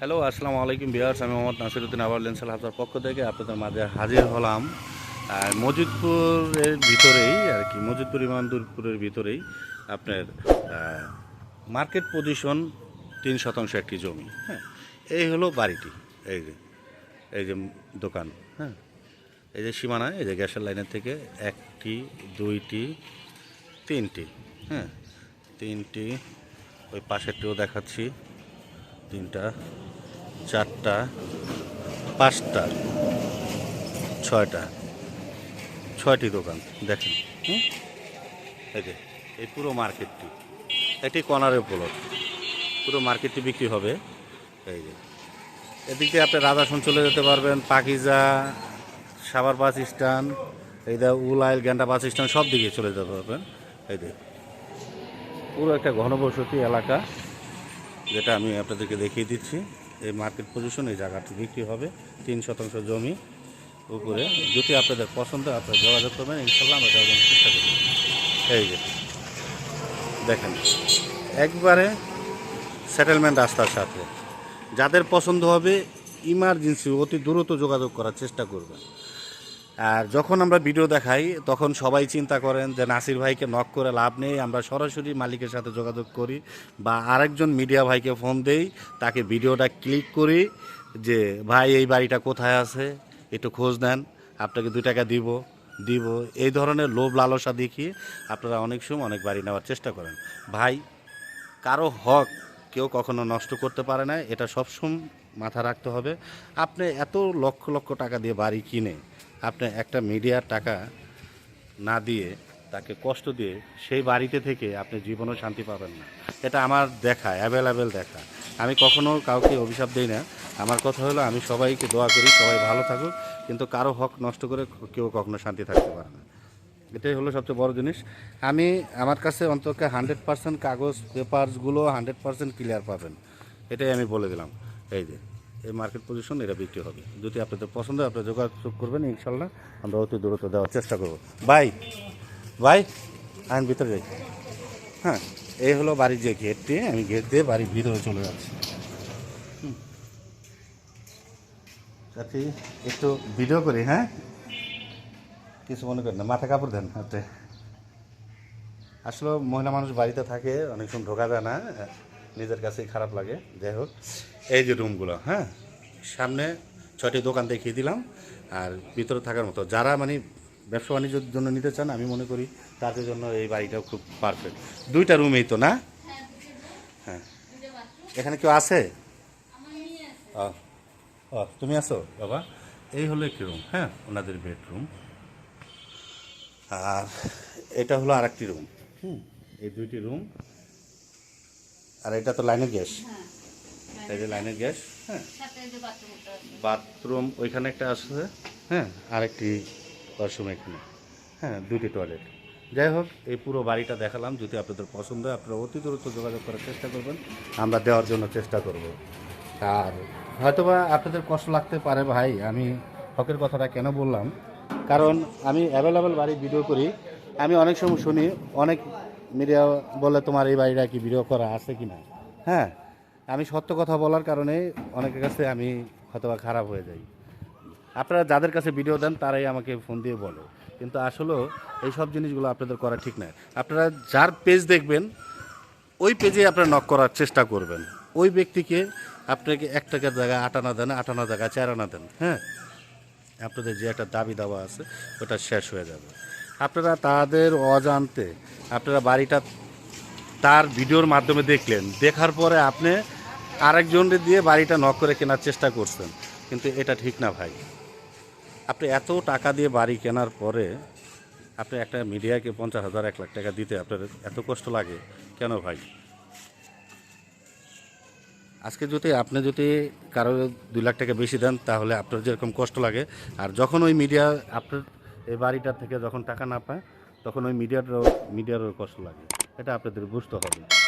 Hello, আসসালামু আলাইকুম বিহার্স আমি মোহাম্মদ নাসিরুদ্দিন আবার লেন্সাল হাফসার পক্ষ থেকে আপনাদের মাঝে হাজির হলাম, আর মজিদপুরের ভিতরেই, আর কি, মজিদপুর ইমানদুরপুরের ভিতরেই আপনার মার্কেট পজিশন তিন শতাংশ একটি জমি হ্যাঁ এই হলো বাড়িটি, এই যে এই যে দোকান হ্যাঁ এই যে সীমানা, এই যে গ্যাসের লাইনের থেকে একটি, দুইটি, তিনটি হ্যাঁ তিনটি, ওই পাশেরটিও দেখাচ্ছি, তিনটা চারটা, পাঁচটা, ছয়টা। ছয়টি দোকান, দেখেন? এই এই পুরো মার্কেটটি এটি কর্নারের প্লট পুরো মার্কেটটি বিক্রি হবে, এই যে। এদিক দিয়ে আপনি রাধাসন চলে যেতে পারবেন, পাকিজা সাবার বাস স্ট্যান্ড, এই দা উলাইল গ্যান্ডা বাস স্ট্যান্ড, সব দিকে চলে যেতে পারবেন, এই যে। পুরো একটা ঘনবসতি এলাকা, যেটা আমি আপনাদেরকে দেখিয়ে দিচ্ছি। এই মার্কেট পজিশন এই জায়গাটি বিক্রি হবে, তিন শতাংশ জমি উপরে। যদি আপনাদের পছন্দ আপনারা যোগাযোগ করবেন। ইনশাল্লাহ আমরা দেওয়ার চেষ্টা করব। এই যে, দেখেন, একবারে সেটেলমেন্ট রাস্তার সাথে। যাদের পছন্দ হবে ইমার্জেন্সি অতি দ্রুত যোগাযোগ করার চেষ্টা করবেন। আর যখন আমরা ভিডিও দেখাই, তখন সবাই চিন্তা করেন যে নাসির ভাইকে নক করে লাভ নেই। আমরা সরাসরি মালিকের সাথে যোগাযোগ করি বা আরেকজন মিডিয়া ভাইকে ফোন দেই, তাকে ভিডিওটা ক্লিক করি যে, ভাই, এই বাড়িটা কোথায় আছে? একটু খোঁজ নেন, আপনাকে দু টাকা দিব দিব। এই ধরনের লোভ লালসা দেখিয়ে আপনারা অনেক সময় অনেক বাড়ি নেওয়ার চেষ্টা করেন। ভাই, কারও হক কেউ কখনো নষ্ট করতে পারে না, এটা সবসময় মাথা রাখতে হবে। আপনি এত লক্ষ লক্ষ টাকা দিয়ে বাড়ি কিনে আপনি একটা মিডিয়ার টাকা না দিয়ে তাকে কষ্ট দিয়ে সেই বাড়িতে থেকে আপনি জীবনও শান্তি পাবেন না। এটা আমার দেখা অ্যাভেলেবেল দেখা। আমি কখনো কাউকে অভিশাপ দিই না। আমার কথা হলো, আমি সবাইকে দোয়া করি, সবাই ভালো থাকুক, কিন্তু কারও হক নষ্ট করে কেউ কখনো শান্তি থাকতে পারে না। এটাই হলো সবচেয়ে বড় জিনিস। আমি, আমার কাছে অন্তত হান্ড্রেড পার্সেন্ট কাগজ পেপারসগুলো হান্ড্রেড পার্সেন্ট ক্লিয়ার পাবেন। এটাই আমি বলে দিলাম। এই যে এই মার্কেট পজিশন এরা বিক্রি হবে। যদি আপনাদের পছন্দ আপনারা যোগাযোগ করবেন, ইনশাল্লাহ আমরা অতি দূরত্ব দেওয়ার চেষ্টা করব। বাই বাই আইন ভিতরে যাই। হ্যাঁ এই হলো বাড়ির যে গেটটি আমি গেট দিয়ে বাড়ির ভিতরে চলে যাচ্ছি। সাথী একটু ভিডিও করি হ্যাঁ? কিছু মনে করেন না মাথা কাপড় দেন হাতে। আসলে মহিলা মানুষ বাড়িতে থাকে, অনেক সময় ঢোকা যায় না। নিজের কাছেই খারাপ লাগে, যাই হোক। এই যে রুমগুলো হ্যাঁ? সামনে ছয়টি দোকান দেখিয়ে দিলাম, আর ভিতরে থাকার মতো। যারা মানে ব্যবসা বাণিজ্যের জন্য নিতে চান, আমি মনে করি তাদের জন্য এই বাড়িটাও খুব পারফেক্ট দুইটা রুমেই তো, না? হ্যাঁ। এখানে কেউ আছে? ও তুমি আছো? বাবা, এই হলো একটি রুম হ্যাঁ? ওনাদের বেডরুম আর এটা হলো আরেকটি রুম হুম? এই দুইটি রুম আর এটা তো লাইনের গ্যাস। এই যে লাইনের গ্যাস হ্যাঁ। সাথে যে বাথরুমটা আছে। বাথরুম ওইখানে একটা আছে হ্যাঁ আরেকটি ওয়াশরুম এখানে হ্যাঁ দুটি টয়লেট যাই হোক এই পুরো বাড়িটা দেখালাম যদি আপনাদের পছন্দ হয় আপনারা অতি দ্রুত যোগাযোগ করার চেষ্টা করবেন আমরা দেওয়ার জন্য চেষ্টা করব। আর হয়তোবা আপনাদের কষ্ট লাগতে পারে ভাই আমি হকের কথাটা কেন বললাম? কারণ আমি অ্যাভেলেবেল বাড়ি ভিডিও করি আমি অনেক সময় শুনি অনেক মিডিয়া বলে তোমার এই বাড়িটা কি ভিডিও করা আছে কি না? হ্যাঁ আমি সত্য কথা বলার কারণে অনেকের কাছে আমি হয়তোবা খারাপ হয়ে যাই। আপনারা যাদের কাছে ভিডিও দেন, তারাই আমাকে ফোন দিয়ে বলে। কিন্তু আসলেও এই সব জিনিসগুলো আপনাদের করা ঠিক নয়। আপনারা যার পেজ দেখবেন, ওই পেজে আপনারা নক করার চেষ্টা করবেন। ওই ব্যক্তিকে আপনাকে এক টাকার জায়গায় আটানা দেন আটানা জায়গায় চারানা দেন হ্যাঁ? আপনাদের যে একটা দাবি দাওয়া আছে, ওটা শেষ হয়ে যাবে। আপনারা তাদের অজান্তে আপনারা বাড়িটা তার ভিডিওর মাধ্যমে দেখলেন। দেখার পরে আপনি আরেকজনকে দিয়ে বাড়িটা নক করে কেনার চেষ্টা করছেন, কিন্তু এটা ঠিক না ভাই। আপনি এত টাকা দিয়ে বাড়ি কেনার পরে আপনি একটা মিডিয়াকে পঞ্চাশ হাজার, এক লাখ টাকা দিতে আপনার এত কষ্ট লাগে কেন ভাই? আজকে যদি আপনি যদি কারও দুই লাখ টাকা বেশি দেন, তাহলে আপনার যেরকম কষ্ট লাগে। আর যখন ওই মিডিয়া আপনার এই বাড়িটার থেকে যখন টাকা না পায় তখন ওই মিডিয়ারও মিডিয়ারও কষ্ট লাগে। এটা আপনাদের বুঝতে হবে।